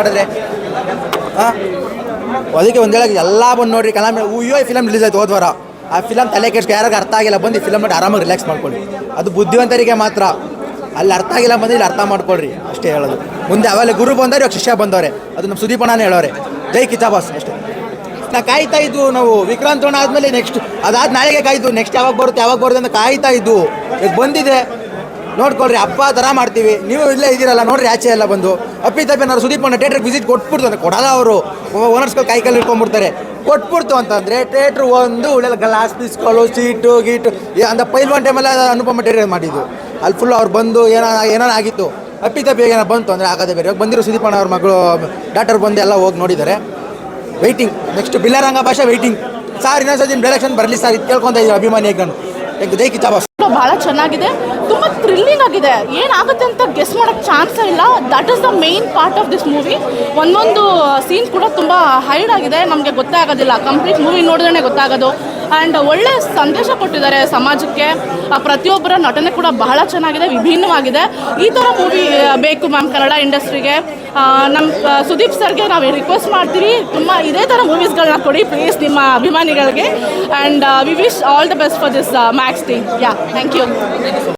ಆಡಿದ್ರೆ. ಹಾಂ ಅದಕ್ಕೆ ಒಂದು ಹೇಳಕ್ಕೆ ಎಲ್ಲ ಬಂದು ನೋಡ್ರಿ ಕಲಾಮ್ ಅಯ್ಯೋ, ಈ ಫಿಲಮ್ ರಿಲೀಸ್ ಆಯ್ತು ಹೋದ್ವಾರ ಆ ಫಿಲಮ್ ತಲೆ ಕೆಡ್ಸ್ಕೊ ಯಾರಿಗೆ ಅರ್ಥ ಆಗಿಲ್ಲ, ಬಂದು ಈ ಫಿಲಮ್ ನೋಡಿ ಆರಾಮಾಗಿ ರಿಲ್ಯಾಕ್ಸ್ ಮಾಡ್ಕೊಳ್ಳಿ. ಅದು ಬುದ್ಧಿವಂತರಿಗೆ ಮಾತ್ರ. ಅಲ್ಲಿ ಅರ್ಥ ಆಗಿಲ್ಲ ಬಂದ್ರೆ ಇಲ್ಲಿ ಅರ್ಥ ಮಾಡ್ಕೊಳ್ರಿ, ಅಷ್ಟೇ ಹೇಳೋದು. ಮುಂದೆ ಅವೆಲ್ಲ ಗುರು ಬಂದವ್ರೆ, ಇವಾಗ ಶಿಷ್ಯ ಬಂದವ್ರೆ. ಅದು ನಮ್ಮ ಸುದೀಪಣ್ಣನೇ ಹೇಳೋರೆ. ಜೈ ಕಿತಾಬಾಸ್ ಅಷ್ಟೇ. ನಾ ಕಾಯ್ತಾ ಇದ್ದು ನಾವು, ವಿಕ್ರಾಂತ್ ಆದಮೇಲೆ ನೆಕ್ಸ್ಟ್ ಅದಾದ ನಾಳೆಗೆ ಕಾಯ್ದು ನೆಕ್ಸ್ಟ್ ಯಾವಾಗ ಬರುತ್ತೆ ಯಾವಾಗ ಬರುತ್ತೆ ಅಂತ ಕಾಯ್ತಾ ಇದ್ದು. ಈಗ ಬಂದಿದೆ. ನೋಡ್ಕೊಳ್ರಿ, ಹಬ್ಬ ಥರ ಮಾಡ್ತೀವಿ. ನೀವು ಇಲ್ಲೇ ಇದ್ದೀರಲ್ಲ, ನೋಡ್ರಿ ಆಚೆ ಎಲ್ಲ ಬಂದು. ಅಪ್ಪಿ ತಪ್ಪಿ ನಾನು ಸುದೀಪ್ ಅಣ್ಣ ಥಿಯೇಟ್ರಿಗೆ ವಿಸಿಟ್ ಕೊಟ್ಬಿಡ್ತು ಅಂದ್ರೆ ಕೊಡಲ್ಲ ಅವರು. ಓನರ್ಸ್ಗಳು ಕೈ ಕಲ್ಲಿ ಇಟ್ಕೊಂಡ್ಬಿಡ್ತಾರೆ ಕೊಟ್ಬಿಡ್ತು ಅಂತಂದರೆ ಥಿಯೇಟ್ರ್ ಒಂದು ಒಳ್ಳೆ ಗ್ಲಾಸ್ ಪೀಸ್ಗಳು ಸೀಟು ಗೀಟು ಅಂದ ಪೈಲ್ವಾನ್ ಟೈಮಲ್ಲಿ ಅನುಪಮ ಥಿಯೇಟ್ರ್ ಮಾಡಿದ್ದು. ಅಲ್ಲಿ ಫುಲ್ ಅವ್ರು ಬಂದು ಏನೋ ಏನೋ ಆಗಿತ್ತು. ಅಪ್ಪಿ ತಪ್ಪಿ ಏನೋ ಬಂತು ಅಂದರೆ ಆಗೋದೇ ಬೇರೆ. ಬಂದಿರೋ ಸುದೀಪ್ ಅಣ್ಣ ಅವ್ರ ಮಗಳು ಡಾಕ್ಟರ್ ಬಂದು ಎಲ್ಲ ಹೋಗಿ ನೋಡಿದ್ದಾರೆ. ವೆಯ್ಟಿಂಗ್ ನೆಕ್ಸ್ಟ್ ಬಿಲ್ಲರಂಗ ಭಾಷೆ ವೈಟಿಂಗ್ ಸರ್ ಇನ್ನೊಂದ್ಸತಿ ಡೈರೆಕ್ಷನ್ ಬರಲಿ ಸರ್ ಇದು ಕೇಳ್ಕೊಂತ ಇದ್ದೀವಿ ಅಭಿಮಾನಿಗಳು ನಾನು ಹೆಂಗೆ ದೈ ಕಿತಾಬಾಸ್ ಬಹಳ ಚೆನ್ನಾಗಿದೆ, ತುಂಬ ಥ್ರಿಲ್ಲಿಂಗ್ ಆಗಿದೆ. ಏನಾಗುತ್ತೆ ಅಂತ ಗೆಸ್ ಮಾಡೋಕ್ಕೆ ಚಾನ್ಸ್ ಇಲ್ಲ. That is the main part of this movie ಒಂದೊಂದು ಸೀನ್ ಕೂಡ ತುಂಬ ಹೈಡ್ ಆಗಿದೆ. ನಮಗೆ ಗೊತ್ತೇ ಆಗೋದಿಲ್ಲ. ಕಂಪ್ಲೀಟ್ ಮೂವಿ ನೋಡಿದ್ರೆ ಗೊತ್ತಾಗೋದು. ಆ್ಯಂಡ್ ಒಳ್ಳೆ ಸಂದೇಶ ಕೊಟ್ಟಿದ್ದಾರೆ ಸಮಾಜಕ್ಕೆ. ಪ್ರತಿಯೊಬ್ಬರ ನಟನೆ ಕೂಡ ಬಹಳ ಚೆನ್ನಾಗಿದೆ, ವಿಭಿನ್ನವಾಗಿದೆ. ಈ ಥರ ಮೂವಿ ಬೇಕು ಮ್ಯಾಮ್ ಕನ್ನಡ ಇಂಡಸ್ಟ್ರಿಗೆ. ನಮ್ಮ ಸುದೀಪ್ ಸರ್ಗೆ ನಾವು ರಿಕ್ವೆಸ್ಟ್ ಮಾಡ್ತೀವಿ ತುಂಬ ಇದೇ ಥರ ಮೂವೀಸ್ಗಳನ್ನ ಕೊಡಿ ಪ್ಲೀಸ್ ನಿಮ್ಮ ಅಭಿಮಾನಿಗಳಿಗೆ. And we wish all the best for this Max team yeah thank you